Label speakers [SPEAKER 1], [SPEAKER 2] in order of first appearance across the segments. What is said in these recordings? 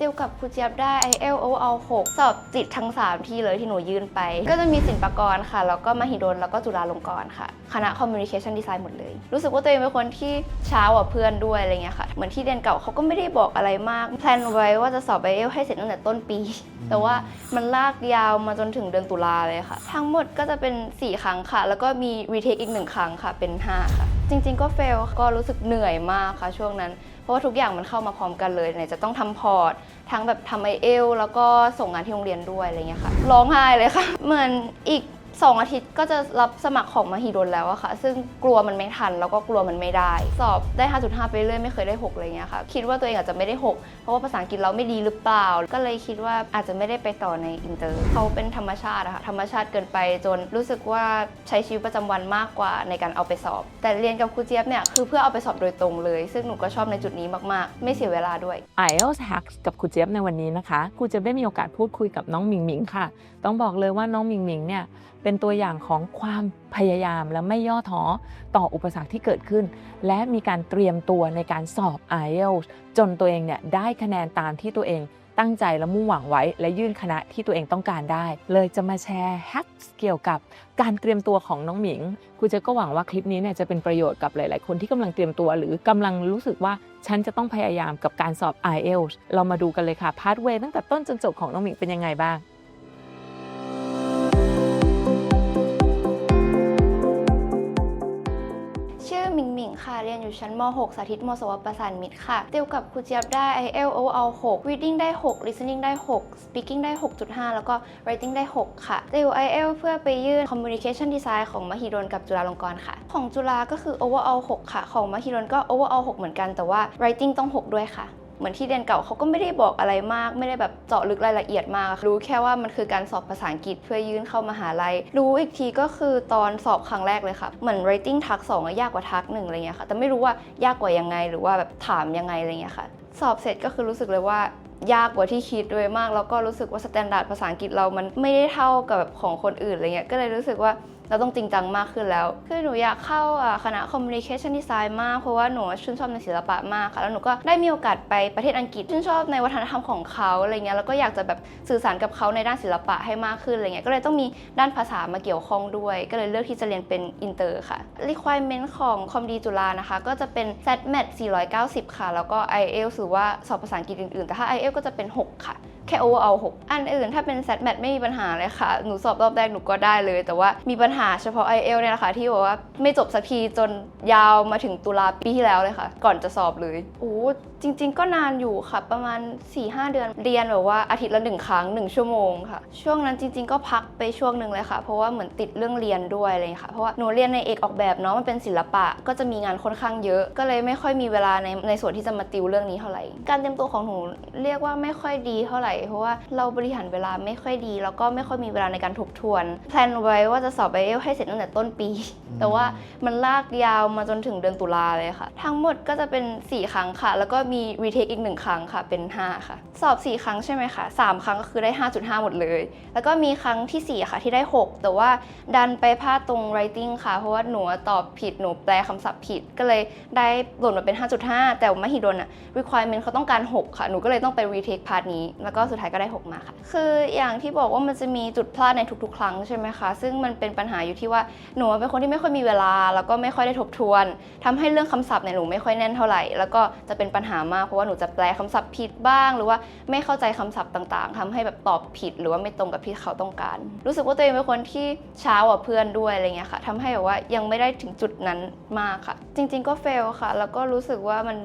[SPEAKER 1] ติวกับครูเจี๊ยบได้ i อ l o เอา6สอบติดทั้ง 3 ที่เลยที่หนูยื่นไป ก็จะมีศิลปากรค่ะ แล้วก็มหิดลแล้วก็จุฬาลงกรณ์ค่ะ คณะ Communication Design หมดเลย รู้สึกว่าตัวเองเป็นคนที่ช้ากว่าเพื่อนด้วยอะไรเงี้ยค่ะ เหมือนที่เรียนเก่าเขาก็ไม่ได้บอกอะไรมากแพลนไว้ว่าจะสอบ i อ l ให้เสร็จตั้งแต่ต้นปี แต่ว่ามันลากยาวมาจนถึงเดือนตุลาเลยค่ะ ทั้งหมดก็จะเป็น 4 ครั้งค่ะ แล้วก็มีรีเทคอีก 1 ครั้งค่ะเป็น 5 ค่ะ จริง ๆ ก็เฟลก็รู้สึกเหนื่อยมากค่ะช่วงนั้น เพราะว่าทุกอย่างมันเข้ามาพร้อมกันเลยไหนจะต้องทำพอร์ต ทั้งแบบทำไอเอลแล้วก็ส่งงานที่โรงเรียนด้วยอะไรเงี้ยค่ะร้องไห้เลยค่ะ เหมือนอีก 2 อาทิตย์ก็จะรับสมัครของมหิดลแล้วอะค่ะ ซึ่งกลัวมันไม่ทันแล้วก็กลัวมันไม่ได้ สอบได้ 5.5 ไปเรื่อยไม่เคยได้6อะไรเงี้ยค่ะ คิดว่าตัวเองอาจจะไม่ได้ 6 เพราะว่าภาษาอังกฤษเราไม่ดีหรือเปล่า ก็เลยคิดว่าอาจจะไม่ได้ไปต่อในอินเตอร์เขาเป็นธรรมชาติอะค่ะธรรมชาติเกินไปจนรู้สึกว่าใช้ชีวิตประจำวันมากกว่าในการเอาไปสอบ แต่เรียนกับครูเจี๊ยบเนี่ยคือเพื่อเอาไปสอบโดยตรงเลย ซึ่งหนูก็ชอบในจุดนี้มากๆ ไม่เสียเวลาด้วย
[SPEAKER 2] IELTS Hacks กับครูเจี๊ยบในวันนี้นะคะครูเจี๊ยบได้มีโอกาสพูดคุยกับน้องมิงมิงค่ะ ต้องบอกเลยว่าน้องมิงมิงเนี่ยเเป็นตัวอย่างของความพยายามและไม่ย่อท้อต่ออุปสรรคที่เกิดขึ้น และมีการเตรียมตัวในการสอบ IELTS จนตัวเองเนี่ยได้คะแนนตามที่ตัวเองตั้งใจและมุ่งหวังไว้ และยื่นคณะที่ตัวเองต้องการได้ เลยจะมาแชร์ hacks เกี่ยวกับการเตรียมตัวของน้องหมิงครูเจก็หวังว่าคลิปนี้เนี่ยจะเป็นประโยชน์กับหลาย ๆ คนที่กำลังเตรียมตัว หรือกำลังรู้สึกว่าฉันจะต้องพยายามกับการสอบ IELTS เรามาดูกันเลยค่ะพาร์ทเวย์ตั้งแต่ต้นจนจบของน้องหมิงเป็นยังไงบ้าง
[SPEAKER 1] มิงหมิงค่ะ เรียนอยู่ชั้นม .6 สาธิตมสวประสานมิตรค่ะติวกับครูเจี๊ยบได้ i อ l o เอา6 reading ได้ 6 listening ได้ 6 speaking ได้ 6.5 แล้วก็ writing ได้ 6 ค่ะติว IEL เพื่อไปยื่น communication design ของมหิดลกับจุฬาลงกรณ์ค่ะ ของจุฬาก็คือ overall 6 ค่ะ ของมหิดลก็ overall 6 เหมือนกันแต่ว่า writing ต้อง 6 ด้วยค่ะ เหมือนที่เรียนเก่าเขาก็ไม่ได้บอกอะไรมาก ไม่ได้แบบเจาะลึกรายละเอียดมาก รู้แค่ว่ามันคือการสอบภาษาอังกฤษเพื่อยื่นเข้ามหาลัย รู้อีกทีก็คือตอนสอบครั้งแรกเลยค่ะ เหมือน writing ทักสองอะยากกว่าทักหนึ่งอะไรเงี้ยค่ะ แต่ไม่รู้ว่ายากกว่ายังไงหรือว่าแบบถามยังไงอะไรเงี้ยค่ะ สอบเสร็จก็คือรู้สึกเลยว่ายากกว่าที่คิดด้วยมาก แล้วก็รู้สึกว่าสแตนดาร์ดภาษาอังกฤษเรามันไม่ได้เท่ากับแบบของคนอื่นอะไรเงี้ย ก็เลยรู้สึกว่า เราต้องจริงจังมากขึ้นแล้ว คือหนูอยากเข้าคณะ communication design มาก เพราะว่าหนูชื่นชอบในศิลปะมากค่ะ แล้วหนูก็ได้มีโอกาสไปประเทศอังกฤษ ชื่นชอบในวัฒนธรรมของเขาอะไรเงี้ย แล้วก็อยากจะแบบสื่อสารกับเขาในด้านศิลปะให้มากขึ้นอะไรเงี้ย ก็เลยต้องมีด้านภาษามาเกี่ยวข้องด้วย ก็เลยเลือกที่จะเรียนเป็นอินเตอร์ค่ะ requirement ของคอมดีจุฬานะคะ ก็จะเป็น SAT-MAT 490 ค่ะ แล้วก็ IELTS หรือว่าสอบภาษาอังกฤษอื่นๆ แต่ถ้า IELTS ก็จะเป็น 6 ค่ะ แค่ overall 6 อันอื่นถ้าเป็น SAT-MAT ไม่มีปัญหาเลยค่ะ หนูสอบรอบแรกหนูก็ได้เลย แต่ว่ามีปัญหาเฉพาะ i อเอลเนี่ยแหละค่ะ ที่บอกว่าไม่จบสักทีจนยาวมาถึงตุลาปีที่แล้วเลยค่ะ ก่อนจะสอบเลยโอ้จริง ๆ ก็นานอยู่ค่ะ ประมาณ 4-5 เดือนเรียนแบบว่าอาทิตย์ละหนึ่งครั้ง 1 ชั่วโมงค่ะ ช่วงนั้นจริง ๆ ก็พักไปช่วงหนึ่งเลยค่ะ เพราะว่าเหมือนติดเรื่องเรียนด้วยอะไรอย่างเลยค่ะเพราะว่าหนูเรียนในเอกออกแบบเนาะมันเป็นศิลปะ ก็จะมีงานค่อนข้างเยอะ ก็เลยไม่ค่อยมีเวลาในในส่วนที่จะมาติวเรื่องนี้เท่าไหร่ การเตรียมตัวของหนูเรียกว่าไม่ค่อยดีเท่าไหร่เพราะว่าเราบริหารเวลาไม่ค่อยดี แล้วก็ไม่ค่อยมีเวลาในการทบทวนแพลนไว้ว่าจะสอบไอเอลให้เสร็จตั้งแต่ต้นปี แต่ว่ามันลากยาวมาจนถึงเดือนตุลาเลยค่ะ ทั้งหมดก็จะเป็น 4 ครั้งค่ะ แล้วก็มีรีเทคอีก 1 ครั้งค่ะเป็น 5 ค่ะ สอบ 4 ครั้งใช่ไหมคะ 3 ครั้งก็คือได้ 5.5 หมดเลย แล้วก็มีครั้งทีสี่ 4 ค่ะที่ได้ 6 แต่ว่าดันไปพลาดตรง writing ค่ะ เพราะว่าหนูตอบผิดหนูแปลคำศัพท์ผิด ก็เลยได้หล่นมาเป็น 5.5 แต่ว่ามหิดลอะ requirement เขาต้องการ 6 ค่ะ หนูก็เลยต้องไป retake พาร์ทนี้ แล้วก็สุดท้ายก็ได้ 6 มาค่ะ คืออย่างที่บอกว่ามันจะมีจุดพลาดในทุก ๆ ครั้งใช่ไหมคะ ซึ่งมันเป็นปัญหาอยู่ที่ว่าหนูเป็นคนที่ไม่ค่อยมีเวลา แล้วก็ไม่ค่อยได้ทบทวนทำให้เรื่องคำศัพท์เนี่ยหนูไม่ค่อยแน่นเท่าไหร่ แล้วก็จะเป็นปัญหามากเพราะว่าหนูจะแปลคำศัพท์ผิดบ้าง หรือว่าไม่เข้าใจคำศัพท์ต่างๆทำให้แบบตอบผิดหรือว่าไม่ตรงกับที่เขาต้องการ รู้สึกว่าตัวเองเป็นคนที่ช้ากว่าเพื่อนด้วยอะไรเงี้ยค่ะทำให้แบบว่ายังไม่ได้ถึงจุดนั้นมากค่ะ จริง ๆ ก็เฟลค่ะ แล้วก็รู้สึกว่ามัน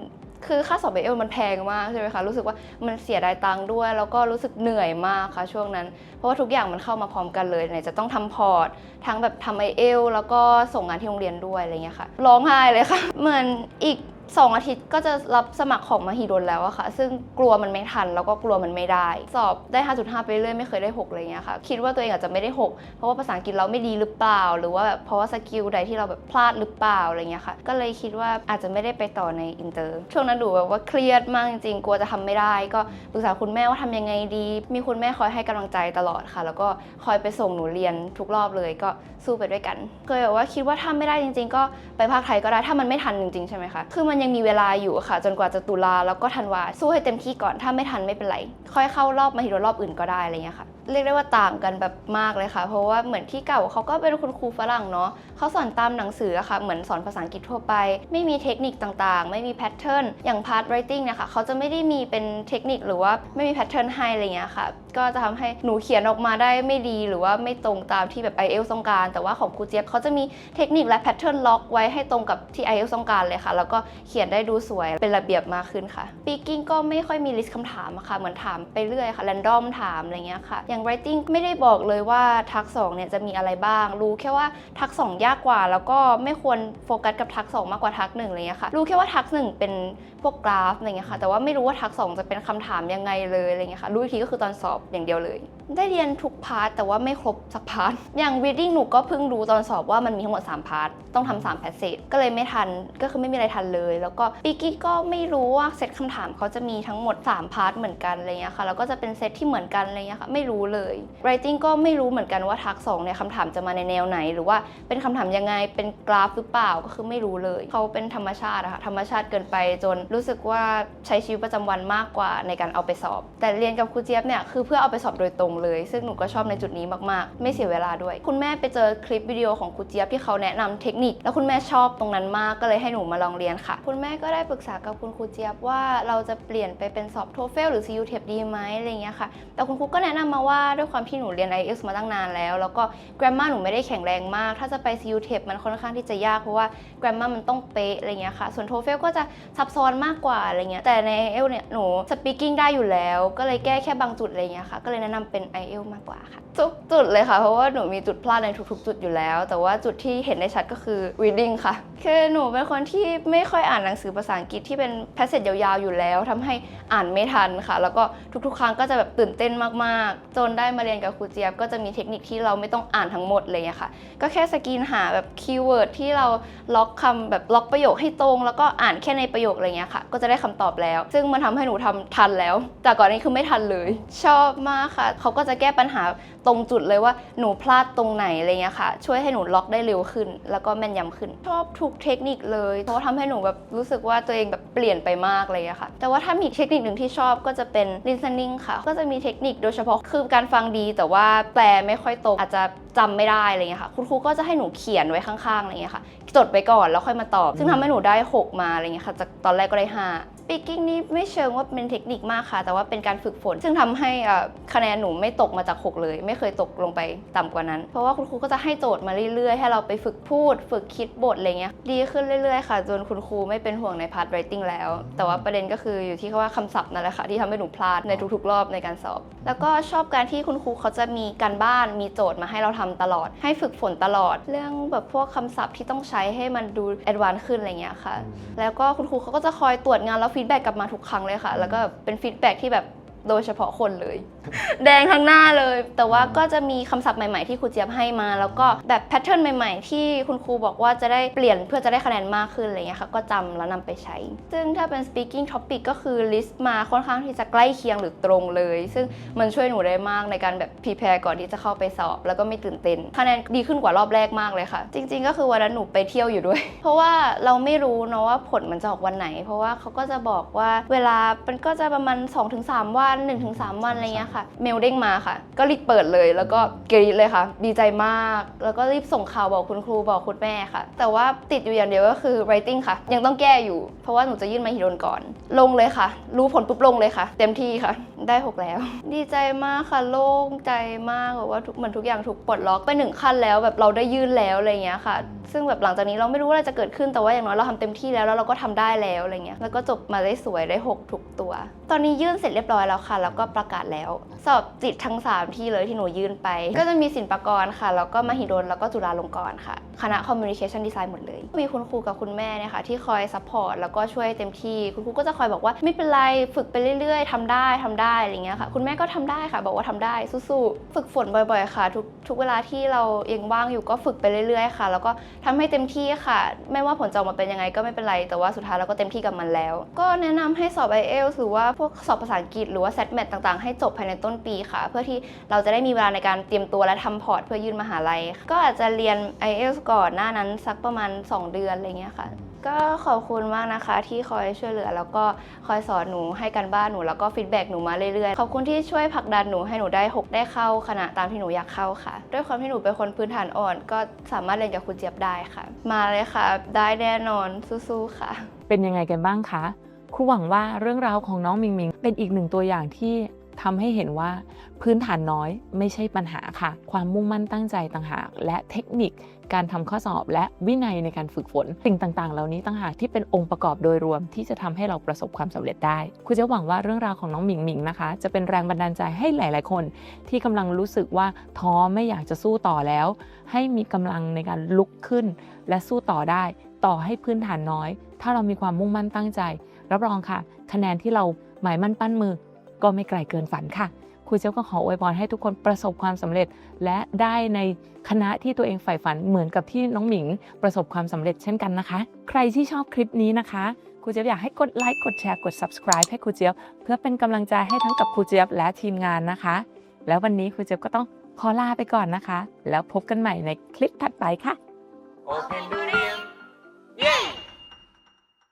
[SPEAKER 1] คือค่าสอบเอลมันแพงมากใช่ไหมคะรู้สึกว่ามันเสียดายตังค์ด้วย แล้วก็รู้สึกเหนื่อยมากค่ะช่วงนั้น เพราะว่าทุกอย่างมันเข้ามาพร้อมกันเลยไหนจะต้องทำพอร์ตทั้งแบบทำไอเอลแล้วก็ส่งงานที่โรงเรียนด้วยอะไรเงี้ยค่ะร้องไห้เลยค่ะเหมือนอีก 2 อาทิตย์ก็จะรับสมัครของมหิดลแล้วอะค่ะ ซึ่งกลัวมันไม่ทันแล้วก็กลัวมันไม่ได้ สอบได้ 5.5 ไปเรื่อยไม่เคยได้6อะไรเงี้ยค่ะ คิดว่าตัวเองอาจจะไม่ได้ 6 เพราะว่าภาษาอังกฤษเราไม่ดีหรือเปล่า หรือว่าแบบเพราะว่าสกิลใดที่เราแบบพลาดหรือเปล่าอะไรเงี้ยค่ะ ก็เลยคิดว่าอาจจะไม่ได้ไปต่อในอินเตอร์ ช่วงนั้นดูแบบว่าเครียดมากจริงๆ กลัวจะทำไม่ได้ ก็ปรึกษาคุณแม่ว่าทำยังไงดี มีคุณแม่คอยให้กำลังใจตลอดค่ะ แล้วก็คอยไปส่งหนูเรียนทุกรอบเลย ก็สู้ไปด้วยกัน เคยแบบว่าคิดว่าถ้าไม่ได้จริง ๆ ก็ไปภาคไทยก็ได้ ถ้ามันไม่ทันจริงๆใช่ไหมคะ คือมันยังมีเวลาอยู่ค่ะ จนกว่าจะตุลาแล้วก็ธันวาสู้ให้เต็มที่ก่อนถ้าไม่ทันไม่เป็นไร ค่อยเข้ารอบมาหิดลรอบอื่นก็ได้อะไรเงี้ยค่ะ เรียกได้ว่าต่างกันแบบมากเลยค่ะ เพราะว่าเหมือนที่เก่าเขาก็เป็นคุณครูฝรั่งเนาะเขาสอนตามหนังสืออะค่ะ เหมือนสอนภาษาอังกฤษทั่วไป ไม่มีเทคนิคต่างๆ ไม่มีแพทเทิร์นอย่างพาร์ท writing เนี่ยค่ะเขาจะไม่ได้มีเป็นเทคนิคหรือว่าไม่มีแพทเทิร์นให้อะไรเงี้ยค่ะ ก็จะทำให้หนูเขียนออกมาได้ไม่ดีหรือว่าไม่ตรงตามที่แบบ i อเอลต้องการ แต่ว่าของครูเจี๊ยบเขาจะมีเทคนิคและแพทเทิร์นล็อกไว้ให้ตรงกับที่ i อเอลต้องการเลยค่ะ แล้วก็เขียนได้ดูสวยเป็นระเบียบมากขึ้นค่ะ speaking ก็ไม่ค่อยมีลิสต์คำถามอะค่ะเหมือนถามไปเรื่อยค่ะ random ถามอะไรเงี้ยค่ะอย่าง writing ไม่ได้บอกเลยว่าทักสองเนี่ยจะมีอะไรบ้าง รู้แค่ว่าทักสองยากกว่า แล้วก็ไม่ควรโฟกัสกับทักสองมากกว่าทักหนึ่งอะไรเงี้ยค่ะ รู้แค่ว่าทักหนึ่งเป็นพวกกราฟอะไรเงี้ยค่ะ แต่ว่าไม่รู้ว่าทักสองจะเป็นคำถามยังไงเลยอะไรเงี้ยค่ะ รู้อีกทีก็คือตอนสอบอย่างเดียวเลยได้เรียนทุกพาร์ทแต่ว่าไม่ครบสักพาร์ทอย่าง reading หนูก็เพิ่งรู้ตอนสอบว่ามันมีทั้งหมด 3 พาร์ทต้องทำ3 passage ก็เลยไม่ทันก็คือไม่มีอะไรทันเลย แล้วก็ speaking ก็ไม่รู้ว่าเซตคำถามเขาจะมีทั้งหมด 3 พาร์ทเหมือนกันอะไรเงี้ยค่ะแล้วก็จะเป็นเซตที่เหมือนกันอะไรเงี้ยค่ะไม่รู้เลย writing ก็ไม่รู้เหมือนกันว่าทักสองเนี่ยคำถามจะมาในแนวไหน หรือว่าเป็นคำถามยังไงเป็นกราฟหรือเปล่าก็คือไม่รู้เลยเขาเป็นธรรมชาติอะค่ะธรรมชาติเกินไปจนรู้สึกว่าใช้ชีวิตประจำวันมากกว่าในการเอาไปสอบ แต่เรียนกับครูเจี๊ยบเนี่ยคือเพื่อเอาไปสอบโดยตรงเลย ซึ่งหนูก็ชอบในจุดนี้มากๆ ไม่เสียเวลาด้วย คุณแม่ไปเจอคลิปวิดีโอของครูเจี๊ยบที่เขาแนะนำเทคนิค แล้วคุณแม่ชอบตรงนั้นมากก็เลยให้หนูมาลองเรียนค่ะ คุณแม่ก็ได้ปรึกษากับคุณครูเจี๊ยบว่าเราจะเปลี่ยนไปเป็นสอบโทเฟลหรือ CU t e p ดีไหมอะไรเงี้ยค่ะ แต่คุณครูก็แนะนำมาว่าด้วยความที่หนูเรียน IELTS มาตั้งนานแล้ว แล้วก็ grammar หนูไม่ได้แข็งแรงมาก ถ้าจะไป CU t e p มันค่อนข้างที่จะยากเพราะว่า grammar มันต้องเป๊ะอะไรเงี้ยค่ะ ส่วน TOEFL ก็จะซับซ้อนมากกว่าอะไรเงี้ยแต่ใน IELTS เนี่ยหนู speaking ได้อยู่แล้ว ก็เลยแก้แค่บางจุดอะไรเงี้ยค่ะก็เลยแนะนำเป็น IELTS มากกว่าค่ะ ทุกจุดเลยค่ะ เพราะว่าหนูมีจุดพลาดในทุกๆ จุดอยู่แล้ว แต่ว่าจุดที่เห็นได้ชัดก็คือ reading ค่ะ คือหนูเป็นคนที่ไม่ค่อยอ่านหนังสือภาษาอังกฤษที่เป็น passage ยาวๆ อยู่แล้วทำให้อ่านไม่ทันค่ะ แล้วก็ทุกๆ ครั้งก็จะแบบตื่นเต้นมากๆ จนได้มาเรียนกับครูเจี๊ยบก็จะมีเทคนิคที่เราไม่ต้องอ่านทั้งหมดเลยอะค่ะ ก็แค่สกรีนหาแบบคีย์เวิร์ดที่เราล็อกคำแบบล็อกประโยคให้ตรง แล้วก็อ่านแค่ในประโยคอะไรเงี้ยค่ะ ก็จะได้คำตอบแล้ว ซึ่งมันทำให้หนูทำทันแล้ว แต่ก่อนนี้คือไม่ทันเลย ชอบมากค่ะเขาก็จะแก้ปัญหาตรงจุดเลยว่าหนูพลาดตรงไหนอะไรเงี้ยค่ะ ช่วยให้หนูล็อกได้เร็วขึ้น แล้วก็แม่นยำขึ้น ชอบทุกเทคนิคเลยเพราะทำให้หนูแบบรู้สึกว่าตัวเองแบบเปลี่ยนไปมากเลยอะค่ะ แต่ว่าถ้ามีเทคนิคหนึ่งที่ชอบก็จะเป็น listening ค่ะ ก็จะมีเทคนิคโดยเฉพาะคือการฟังดี แต่ว่าแปลไม่ค่อยตรงอาจจะจำไม่ได้อะไรเงี้ยค่ะ คุณครูก็จะให้หนูเขียนไว้ข้างๆอะไรเงี้ยค่ะจดไปก่อนแล้วค่อยมาตอบ ซึ่งทำให้หนูได้ 6 มาอะไรเงี้ยค่ะจากตอนแรกก็ได้ 5 speaking นี่ไม่เชิงว่าเป็นเทคนิคมากค่ะ แต่ว่าเป็นการฝึกฝน ซึ่งทำให้อะคะแนนหนูไม่ตกมาจาก 6 เลย ไม่เคยตกลงไปต่ำกว่านั้น เพราะว่าคุณครูก็จะให้โจทย์มาเรื่อยๆ ให้เราไปฝึกพูด ฝึกคิดบทอะไรเงี้ยดีขึ้นเรื่อยๆ ค่ะ จนคุณครูไม่เป็นห่วงในพาร์ท writing แล้ว แต่ว่าประเด็นก็คืออยู่ที่ว่าคำศัพท์นั่นแหละค่ะที่ทำให้หนูพลาดในทุกๆ รอบในการสอบ แล้วก็ชอบการที่คุณครูเขาจะมีการบ้านมีโจทย์มาให้เราทำตลอด ให้ฝึกฝนตลอด เรื่องแบบพวกคำศัพท์ที่ต้องใช้ให้มันดูแอดวานซ์ขึ้นอะไรเงี้ยค่ะ แล้วก็คุณครูเขาก็จะคอยตรวจงานแล้วฟีดแบ็กกลับมาทุกครั้งเลยค่ะ แล้วก็เป็นฟีดแบ็กที่แบบโดยเฉพาะคนเลย แดงทั้งหน้าเลย แต่ว่าก็จะมีคำศัพท์ใหม่ๆที่ครูเจี๊ยบให้มา แล้วก็แบบแพทเทิร์นใหม่ๆ ที่คุณครูบอกว่าจะได้เปลี่ยนเพื่อจะได้คะแนนมากขึ้นอะไรเงี้ยค่ะ ก็จำแล้วนำไปใช้ ซึ่งถ้าเป็น speaking topic ก็คือ list มาค่อนข้างที่จะใกล้เคียงหรือตรงเลย ซึ่งมันช่วยหนูได้มากในการแบบ prepare ก่อนที่จะเข้าไปสอบ แล้วก็ไม่ตื่นเต้นคะแนนดีขึ้นกว่ารอบแรกมากเลยค่ะ จริง ๆ ก็คือวันนั้นหนูไปเที่ยวอยู่ด้วย เพราะว่าเราไม่รู้เนาะว่าผลมันจะออกวันไหน เพราะว่าเขาก็จะบอกว่าเวลามันก็จะประมาณ 2-3 วัน 1-3 วันอะไรเงี้ยค่ะเมลเด้งมาค่ะ ก็รีบเปิดเลย แล้วก็กรี๊ดเลยค่ะ ดีใจมาก แล้วก็รีบส่งข่าวบอกคุณครูบอกคุณแม่ค่ะ แต่ว่าติดอยู่อย่างเดียวก็คือ writing ค่ะ ยังต้องแก้อยู่ เพราะว่าหนูจะยื่นมาฮิโดนก่อน ลงเลยค่ะ รู้ผลปุ๊บลงเลยค่ะ เต็มที่ค่ะ ได้6แล้ว ดีใจมากค่ะ โล่งใจมากแบบว่าทุกเหมือนทุกอย่างถูกปลดล็อกไปหนึ่งขั้นแล้วแบบเราได้ยื่นแล้วอะไรเงี้ยค่ะ ซึ่งแบบหลังจากนี้เราไม่รู้ว่าอะไรจะเกิดขึ้นแต่ว่าอย่างน้อยเราทำเต็มที่แล้วแล้วเราก็ทำได้แล้วอะไรเงี้ยแล้วก็จบมาได้สวยได้ 6 ทุกตัว ตอนนี้ยื่นเสร็จเรียบร้อยแล้วค่ะ แล้วก็ประกาศแล้วสอบจิตทั้ง 3 ที่เลยที่หนูยื่นไป ก็จะมีศิลปากรค่ะ แล้วก็มหิดลแล้วก็จุฬาลงกรณ์ค่ะคณะ Communication Design หมดเลย มีคุณครูกับคุณแม่เนี่ยค่ะที่คอยซัพพอร์ตแล้วก็ช่วยเต็มที่ คุณครูก็จะคอยบอกว่าไม่เป็นไรฝึกไปเรื่อยๆทำได้ทำได้อะไรเงี้ยค่ะ คุณแม่ก็ทำได้ค่ะ บอกว่าทำได้สู้ๆ ฝึกฝนบ่อย ๆ ค่ะ ทุกทุกเวลาที่เราเองว่างอยู่ก็ฝึกไปเรื่อยๆ ค่ะ แล้วก็ทำให้เต็มที่ค่ะ ไม่ว่าผลจะออกมาเป็นยังไงก็ไม่เป็นไร แต่ว่าสุดท้ายเราก็เต็มที่กับมันแล้ว ก็แนะนำให้สอบ IELTS หรือว่าพวกสอบภาษาอังกฤษหรือว่า SAT-MAT ต่างๆ ให้จบภายในต้นปีค่ะ เพื่อที่เราจะได้มีเวลาในการเตรียมตัวและทำพอร์ตเพื่อยื่นมหาลัย ก็อาจจะเรียน IELTS ก่อนหน้านั้นสักประมาณ 2 เดือนอะไรเงี้ยค่ะ ก็ขอบคุณมากนะคะที่คอยช่วยเหลือ แล้วก็คอยสอนหนูให้กันบ้านหนูแล้วก็ฟีดแบ็กหนูมาเรื่อยๆ ขอบคุณที่ช่วยผลักดันหนูให้หนูได้หกได้เข้าคณะตามที่หนูอยากเข้าค่ะ ด้วยความที่หนูเป็นคนพื้นฐานอ่อน ก็สามารถเรียนกับครูเจี๊ยบได้ค่ะ มาเลยค่ะ ได้แน่นอนสู้ๆค่ะ
[SPEAKER 2] เป็นยังไงกันบ้างคะครูหวังว่าเรื่องราวของน้องมิงมิงเป็นอีกหนึ่งตัวอย่างที่ ทำให้เห็นว่าพื้นฐานน้อยไม่ใช่ปัญหาค่ะ ความมุ่งมั่นตั้งใจต่างหาก และเทคนิคการทำข้อสอบ และวินัยในการฝึกฝน สิ่งต่าง ๆ เหล่านี้ต่างหากที่เป็นองค์ประกอบโดยรวมที่จะทำให้เราประสบความสำเร็จได้ครูจะหวังว่าเรื่องราวของน้องหมิงหมิงนะคะ จะเป็นแรงบันดาลใจให้หลาย ๆ คน ที่กำลังรู้สึกว่าท้อไม่อยากจะสู้ต่อแล้ว ให้มีกำลังในการลุกขึ้น และสู้ต่อได้ ต่อให้พื้นฐานน้อย ถ้าเรามีความมุ่งมั่นตั้งใจ รับรองค่ะ คะแนนที่เราหมายมั่นปั้นมือ ก็ไม่ไกลเกินฝันค่ะครูเจ้าก็ขออวยพรให้ทุกคนประสบความสำเร็จ และได้ในคณะที่ตัวเองใฝ่ฝันเหมือนกับที่น้องหมิงประสบความสำเร็จเช่นกันนะคะ ใครที่ชอบคลิปนี้นะคะครูเจี๊ยบอยากให้กดไลค์กดแชร์กด subscribe ให้ครูเจี๊ยบเพื่อเป็นกำลังใจให้ทั้งกับครูเจี๊ยบและทีมงานนะคะ แล้ววันนี้ครูเจี๊ยบก็ต้องขอลาไปก่อนนะคะ แล้วพบกันใหม่ในคลิปถัดไปค่ะ
[SPEAKER 3] Open